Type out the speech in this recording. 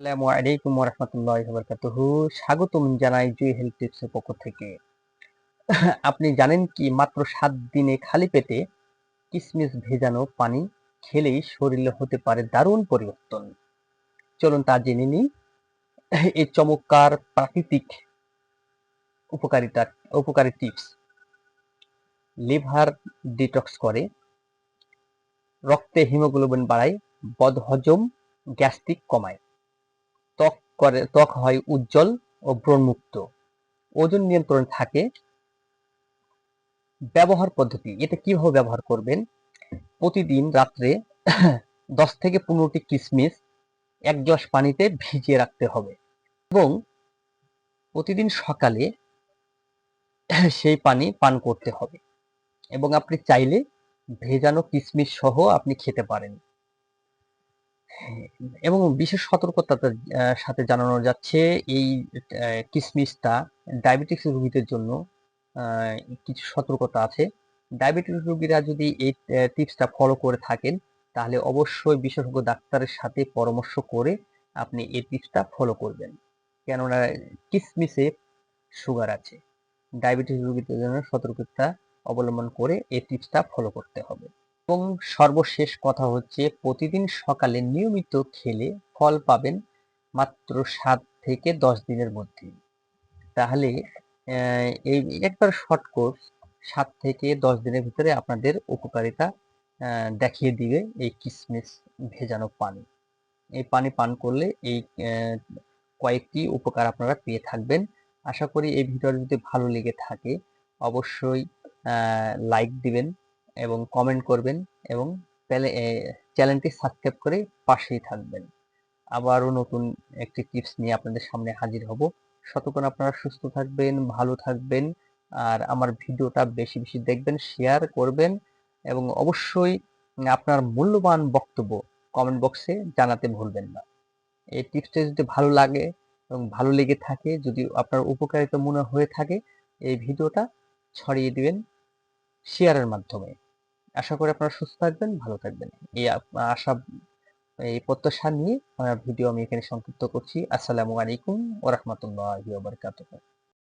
আসসালামু আলাইকুম রহমতুল্লাহ বরকাতুহু স্বাগতম জানাই জুই হেলথ টিপস এর পক্ষ থেকে। আপনি জানেন কি, মাত্র সাত দিনে খালি পেটে কিসমিস ভেজানো পানি খেলেই শরীরে হতে পারে দারুণ পরিবর্তন। চলুন তা জেনে নিই। এই চমৎকার প্রাকৃতিক উপকারিতা উপকারী টিপস। লিভার ডিটক্স করে, রক্তে হিমোগ্লোবিন বাড়ায়, বদহজম গ্যাস্ট্রিক কমায়। করে ত্বক হয় উজ্জ্বল ও ব্রণমুক্ত। ওজন নিয়ন্ত্রণ থাকে ব্যবহার পদ্ধতি। এটা কীভাবে ব্যবহার করবেন? প্রতিদিন রাত্রে দশ থেকে পনেরোটি কিসমিস এক গ্লাস পানিতে ভিজিয়ে রাখতে হবে এবং প্রতিদিন সকালে সেই পানি পান করতে হবে এবং আপনি চাইলে ভেজানো কিসমিস সহ আপনি খেতে পারেন। এবং বিশেষ সতর্কতার সাথে জানানো যাচ্ছে এই কিসমিসটা ডায়াবেটিস রোগীদের জন্য কিছু সতর্কতা আছে। ডায়াবেটিস রোগীরা যদি এই টিপসটা ফলো করে থাকেন, তাহলে অবশ্যই বিশেষজ্ঞ ডাক্তারের সাথে পরামর্শ করে আপনি এই টিপসটা ফলো করবেন। কেননা কিসমিসে সুগার আছে। ডায়াবেটিস রোগীদের জন্য সতর্কতা অবলম্বন করে এই টিপসটা ফলো করতে হবে। এবং সর্বশেষ কথা হচ্ছে, প্রতিদিন সকালে নিয়মিত খেলে ফল পাবেন মাত্র সাত থেকে দশ দিনের মধ্যে। তাহলে এই একবার শর্ট কোর্স সাত থেকে দশ দিনের ভিতরে আপনাদের উপকারিতা দেখিয়ে দিবে এই কিসমিস ভেজানো পানি। এই পানি পান করলে এই কয়েকটি উপকার আপনারা পেয়ে থাকবেন। আশা করি এই ভিডিওটা যদি ভালো লেগে থাকে, অবশ্যই লাইক দিবেন এবং কমেন্ট করবেন এবং চ্যানেলটি সাবস্ক্রাইব করে পাশেই থাকবেন। আবারও নতুন একটি টিপস নিয়ে আপনাদের সামনে হাজির হব। শতক্ষণ আপনারা সুস্থ থাকবেন, ভালো থাকবেন আর আমার ভিডিওটা বেশি বেশি দেখবেন শেয়ার করবেন এবং অবশ্যই আপনার মূল্যবান বক্তব্য কমেন্ট বক্সে জানাতে ভুলবেন না। এই টিপসটা যদি ভালো লাগে এবং ভালো লেগে থাকে, যদি আপনার উপকারিতা মনে হয়ে থাকে, এই ভিডিওটা ছড়িয়ে দিবেন শেয়ারের মাধ্যমে। আশা করি আপনারা সুস্থ থাকবেন, ভালো থাকবেন। এই আশা, এই প্রত্যাশা নিয়ে আমার ভিডিও আমি এখানে সংক্ষিপ্ত করছি। আসসালামু আলাইকুম ওরহমতুল্লাহ বারকাতুহ।